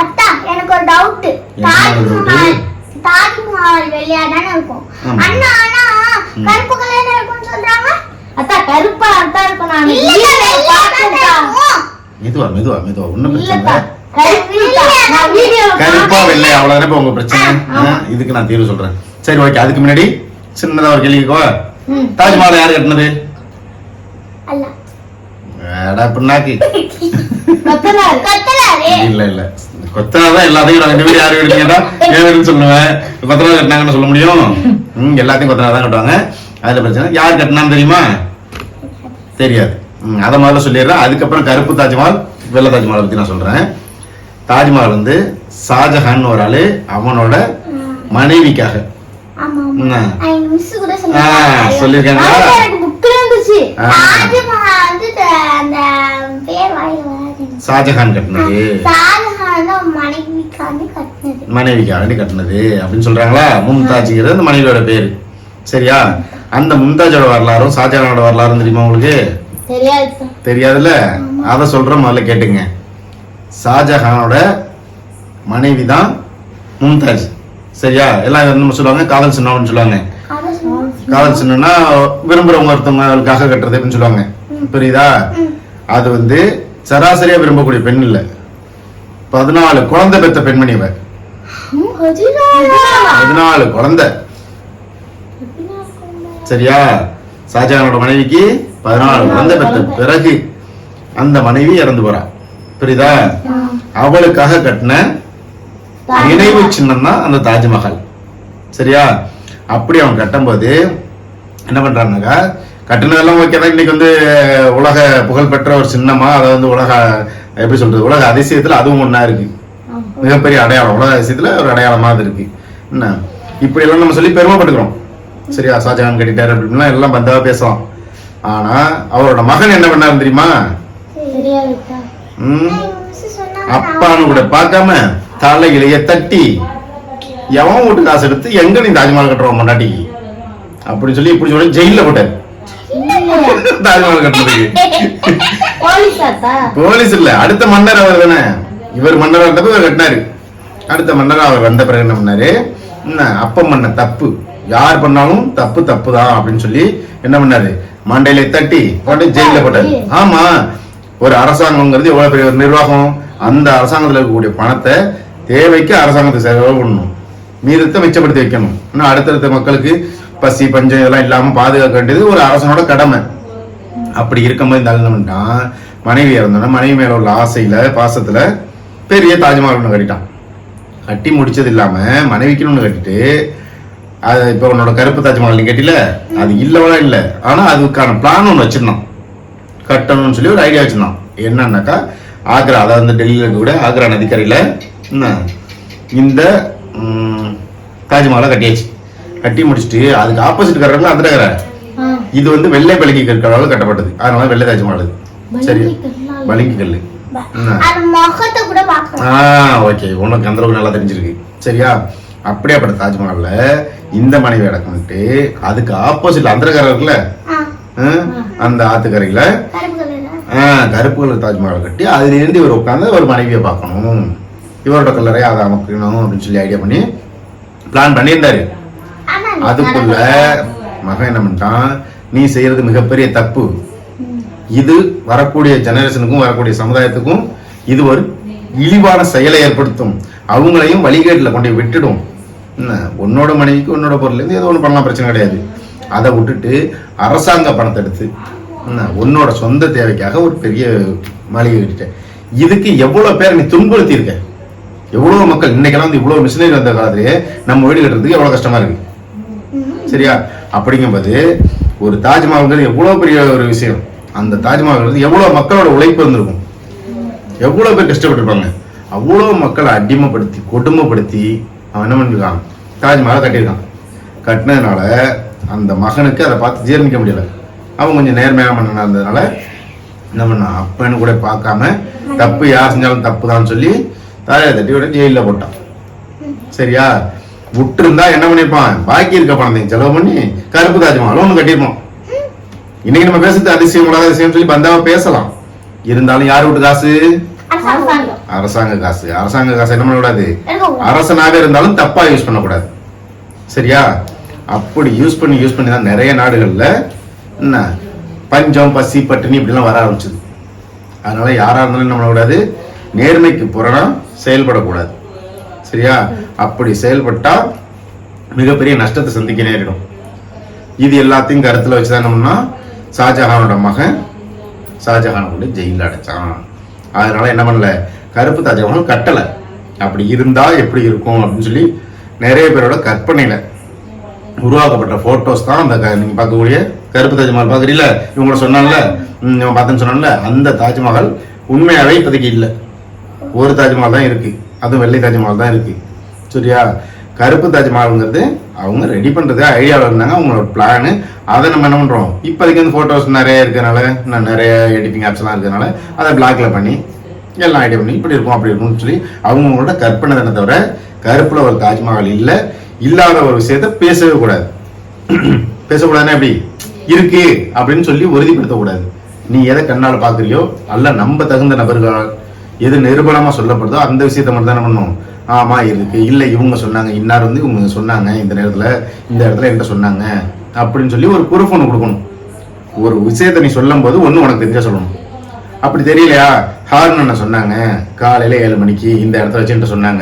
அத்தா எனக்கு ஒரு டவுட்? தாஜ்மஹால் தாஜ்மஹால் வெள்ளையா தானே இருக்கும். அண்ணா ஆனா கருப்பு கலர்ல இருக்கும்னு சொல்றாங்க அத்தா கருப்பா அத்தா இருக்கும் நான் இல்ல வீடியோல வெள்ளையா தானே பார்த்தேன்க்கா. இருக்கும். மெதுவா மெதுவா மெதுவா ஒண்ணும் பிரச்சனை கருப்பு பார்த்தேன். வெள்ளை அவ்வளவுதானே உங்க பிரச்சனை இதுக்கு நான் தீர்வு சொல்றேன் சரி ஓகே அதுக்கு முன்னாடி சின்னதா ஒரு கேள்விக்கோ ம். தாஜ்மஹால் யார் கட்டினது அல்ல அடா பின்னாக்கு இல்ல இல்ல. கொத்தனாதான் எல்லாத்தையும் நான் ரெண்டு பேரும் யாரு எடுத்தீங்கன்னா ஏன் சொல்லுவேன். கொத்தனார் கட்டினாங்கன்னு சொல்ல முடியும். ம் எல்லாத்தையும் கொத்தனார் தான் கட்டுவாங்க. அதுல பிரச்சனை யார் கட்டினான்னு தெரியுமா? தெரியாது. ம், அதை முதல்ல சொல்லிடுறேன். அதுக்கப்புறம் கருப்பு தாஜ்மஹால் வெள்ளை தாஜ்மஹால் பத்தி நான் சொல்றேன். தாஜ்மஹால் வந்து ஷாஜஹான் ஒரு ஆளு அவனோட மனைவிக்காக. சொல்லியிருக்காங்களா இருந்துச்சு வந்து அந்த பேர் ஷாஜஹான் கட்டினது ஷாஜஹான் தான் மனைவிக்காண்டி கட்டினது அப்படின்னு சொல்றாங்களா? மும்தாஜ்ங்கிறது அந்த மனைவியோட பேரு சரியா அந்த மும்தாஜோட வரலாறும் ஷாஜஹானோட வரலாறும் தெரியுமா உங்களுக்கு? தெரியாது. தெரியாதுல்ல? அதை சொல்ற முதல்ல கேட்டுங்க. ஷாஜஹானோட மனைவி தான் மும்தாஜ். சரியா? எல்லாம் என்ன சொல்லுவாங்க? காதல் சின்னம்னு சொல்லுவாங்க. காதல் சின்னம்னா விரும்புறவங்க ஒருத்தவங்களுக்காக கட்டுறது அப்படின்னு சொல்லுவாங்க. புரியுதா? அது வந்து சராசரியா விரும்பக்கூடிய பெண் இல்ல. பதினாலு குழந்தை பெத்த பெண்மணி இவ. பதினாலு? குழந்தை. சரியா? ஷாஜஹானோட மனைவிக்கு பதினாலு குழந்தை பெத்த பிறகு அந்த மனைவி இறந்து போறா. புரியுதா? அவளுக்காக கட்டின நினைவு சின்னம் தான் அந்த தாஜ்மஹால். சரியா? அப்படி அவன் கட்டும்போது என்ன பண்றான்னாக்கா கட்டினதெல்லாம் ஓகே தான். இன்னைக்கு வந்து உலக புகழ்பெற்ற ஒரு சின்னமா அதை வந்து உலக எப்படி சொல்றது உலக அதிசயத்துல அதுவும் ஒண்ணா இருக்கு. மிகப்பெரிய அடையாளம். உலக அதிசயத்துல ஒரு அடையாளமா அது இருக்கு. என்ன? இப்படி எல்லாம் நம்ம சொல்லி பெருமைப்பட்டுக்கிறோம். சரியா? ஷாஜகான் கட்டிட்டாரு அப்படின்லாம் எல்லாம் பந்தாவா பேசலாம். ஆனா அவரோட மகன் என்ன பண்ணாரு தெரியுமா? அப்பான்னு கூட பார்க்காம தலையிலேய தட்டி எவன் வீட்டு காசு எடுத்து எங்க நீ தாஜ்மஹால் கட்டுறோம் பொண்டாட்டிக்கு அப்படின்னு சொல்லி இப்படி சொல்லி ஜெயில போட்டாரு. தாஜ்மஹால் கட்டுறதுக்கு. போலீஸ் இல்ல அடுத்த மன்னர் அவர் தானே. இவர் மன்னர் வந்தப்ப இவர் கட்டினாரு. அடுத்த மன்னர் அவர் வந்த பிறகு என்ன பண்ணாரு? அப்ப பண்ண தப்பு. யார் பண்ணாலும் தப்பு தப்பு தான் அப்படின்னு சொல்லி என்ன பண்ணாரு? மண்டையில தட்டி போட்டு ஜெயில போட்டாரு. ஆமா ஒரு அரசாங்கம்ங்கிறது எவ்வளவு பெரிய ஒரு நிர்வாகம். அந்த அரசாங்கத்துல இருக்கக்கூடிய பணத்தை தேவைக்கு அரசாங்கத்துக்கு செலவு பண்ணணும். மீதத்தை மிச்சப்படுத்தி வைக்கணும். இன்னும் அடுத்தடுத்த மக்களுக்கு பசி பஞ்சம் இதெல்லாம் இல்லாமல் பாதுகாக்க வேண்டியது ஒரு அரசனோட கடமை. அப்படி இருக்கும்போது இந்த ஆள் மனைவி இறந்தோன்னா மனைவி மேல உள்ள ஆசையில பாசத்துல பெரிய தாஜ்மஹால் ஒன்று கட்டிட்டான். கட்டி முடிச்சது இல்லாம மனைவிக்குன்னு ஒன்று கட்டிட்டு அது இப்போ உன்னோட கருப்பு தாஜ்மஹால் நீ கட்டில? அது இல்லவனா இல்லை. ஆனால் அதுக்கான பிளான் ஒன்று வச்சிருந்தான். கட்டணும்னு சொல்லி ஒரு ஐடியா வச்சிருந்தான். என்னன்னாக்கா ஆக்ரா அதாவது டெல்லியில் கூட ஆக்ரா நதிக்கரையில் என்ன? இந்த தாஜ்மஹாலை கட்டியாச்சு. கட்டி முடிச்சுட்டு அதுக்கு ஆப்போசிட் கட்டுறாங்களா அந்த நகரை. இது வந்து வெள்ளை பளிங்கு கற்களால் கட்டப்பட்டது. அதனால வெள்ளை தாஜ்மஹால் அது. சரி. பளிங்கு பார்க்கலாம். ஆ ஓகே. உனக்கு அந்த அளவுக்கு நல்லா தெரிஞ்சிருக்கு. சரியா? அப்படியாப்பட்ட தாஜ்மஹால்ல இந்த மனைவி அடக்கம்ட்டு அதுக்கு ஆப்போசிட்ல அந்த கரை இருக்குல்ல அந்த ஆத்துக்கரையில. கருப்பு கலர் தாஜ்மஹால் கட்டி அதுல இருந்து இவர் உட்காந்து ஒரு மனைவியை பார்க்கணும். இவரோட கல்லறை அதை அமைக்கணும் அப்படின்னு சொல்லி ஐடியா பண்ணி பிளான் பண்ணியிருந்தாரு. அதுக்குள்ள மகன் என்ன பண்ணிட்டான்? நீ செய்யறது மிகப்பெரிய தப்பு. இது வரக்கூடிய ஜெனரேஷனுக்கும் வரக்கூடிய சமுதாயத்துக்கும் இது ஒரு இழிவான செயலை ஏற்படுத்தும். அவங்களையும் வழிகேட்டில் கொண்டு போய் விட்டுடும். என்ன? உன்னோட மனைவிக்கு உன்னோட பொருள் இருந்து ஏதோ ஒன்று பண்ணலாம் பிரச்சனை கிடையாது. அதை விட்டுட்டு அரசாங்க பணத்தை எடுத்து என்ன? உன்னோட சொந்த தேவைக்காக ஒரு பெரிய மாளிகை கட்டிட்டேன். இதுக்கு எவ்வளோ பேர் நீ துன்புறுத்தியிருக்க? எவ்வளவு மக்கள் இன்னைக்கெல்லாம் வந்து இவ்வளவு மிஷினரி வந்த காலத்திலேயே நம்ம வீடு கட்டுறதுக்கு எவ்வளவு கஷ்டமா இருக்கு? சரியா? அப்படிங்கும்போது ஒரு தாஜ்மஹால்ங்கிறது எவ்வளவு பெரிய ஒரு விஷயம். அந்த தாஜ்மஹால்ங்கிறது எவ்வளவு மக்களோட உழைப்பு இருந்திருக்கும். எவ்வளவு பேர் கஷ்டப்பட்டிருப்பாங்க. அவ்வளவு மக்களை அடிமைப்படுத்தி கொடுமைப்படுத்தி அவன் என்ன பண்ணிருக்கான்? தாஜ்மஹாலை கட்டியிருக்கான். கட்டினதுனால அந்த மகனுக்கு அதை பார்த்து ஜீரணிக்க முடியல. அவன் கொஞ்சம் நேர்மையாக பண்ணனா இருந்ததுனால என்ன பண்ணான்? அப்பன்னு கூட பார்க்காம தப்பு யார் செஞ்சாலும் தப்பு தான் சொல்லி தாயை தட்டி விட ஜெயிலில் போட்டான். சரியா? விட்டுருந்தா என்ன பண்ணிருப்பான்? பாக்கி இருக்க பணத்தையும் செலவு பண்ணி கருப்பு தாஜ்மஹால் ஒன்று கட்டியிருப்போம் இன்னைக்கு நம்ம பேசுறது அதிசயம் உலக அதிசயம் சொல்லி பந்தாவா பேசலாம். இருந்தாலும் யார் வீட்டு காசு? அரசாங்க காசு. அரசாங்க காசு என்ன பண்ணக்கூடாது? அரசனாக இருந்தாலும் தப்பா யூஸ் பண்ணக்கூடாது. சரியா? அப்படி யூஸ் பண்ணி யூஸ் பண்ணி தான் நிறைய நாடுகள்ல என்ன பஞ்சம் பசி பட்டினி இப்படிலாம் வர ஆரம்பிச்சது. அதனால யாரா இருந்தாலும் என்ன பண்ணக்கூடாது? நேர்மைக்கு புறணா செயல்படக்கூடாது. சரியா? அப்படி செயல்பட்டால் மிகப்பெரிய நஷ்டத்தை சந்திக்க நேரிடும் இது எல்லாத்தையும் கருத்தில் வச்சு என்ன ஷாஜஹானோட மகன் ஷாஜஹான் கொண்டு ஜெயிலில் அடைச்சான். அதனால என்ன பண்ணல? கருப்பு தாஜ்மஹால் கட்டலை. அப்படி இருந்தால் எப்படி இருக்கும் அப்படின்னு சொல்லி நிறைய பேரோட கற்பனையில் உருவாக்கப்பட்ட ஃபோட்டோஸ் தான் அந்த க- பார்க்கக்கூடிய கருப்பு தாஜ்மஹால் பார்க்குறீங்களா இவங்கள சொன்னான்ல? இவன் பார்த்தேன்னு சொன்னான்ல? அந்த தாஜ்மஹால் உண்மையாவே இப்போதைக்கு இல்லை. ஒரு தாஜ்மஹால் தான் இருக்கு. அதுவும் வெள்ளை தாஜ்மஹால் தான் இருக்கு. சரியா? கருப்பு தாஜ்மஹாலுங்கிறது அவங்க ரெடி பண்றது ஐடியாவில் இருந்தாங்க அவங்களோட பிளானு அதை நம்ம என்ன பண்றோம்? இப்போதைக்கு வந்து போட்டோஸ் நிறைய இருக்கிறனால நான் நிறைய எடிட்டிங் ஆப்ஸ்லாம் இருக்கிறனால அதை பிளாக்ல பண்ணி எல்லாம் ஐடியா பண்ணி இப்படி இருக்கும் அப்படி இருக்கும்னு சொல்லி அவங்களோட கற்பனை தானே தவிர கருப்புல ஒரு தாஜ்மஹால் இல்லை இல்லாத ஒரு விஷயத்த பேசவே கூடாது. பேசக்கூடாதுன்னா எப்படி? இருக்கு அப்படின்னு சொல்லி உறுதிப்படுத்தக்கூடாது. நீ எதை கண்ணால் பார்க்குறியோ அல்ல நம்ம தகுந்த நபர்கள் எது நிரூபணமாக சொல்லப்படுதோ அந்த விஷயத்த மட்டும் தானே பண்ணணும் ஆமாம் இருக்கு. இல்லை இவங்க சொன்னாங்க. இன்னார் வந்து இவங்க சொன்னாங்க. இந்த நேரத்தில் இந்த இடத்துல என்கிட்ட சொன்னாங்க. அப்படின்னு சொல்லி ஒரு ப்ரூஃப் ஒன்று கொடுக்கணும். ஒரு விஷயத்தை நீ சொல்லும் போது ஒன்று உனக்கு தெரிஞ்சா சொல்லணும். அப்படி தெரியலையா? ஹார்ன் சொன்னாங்க. காலையில் ஏழு மணிக்கு இந்த இடத்துல வச்சு சொன்னாங்க.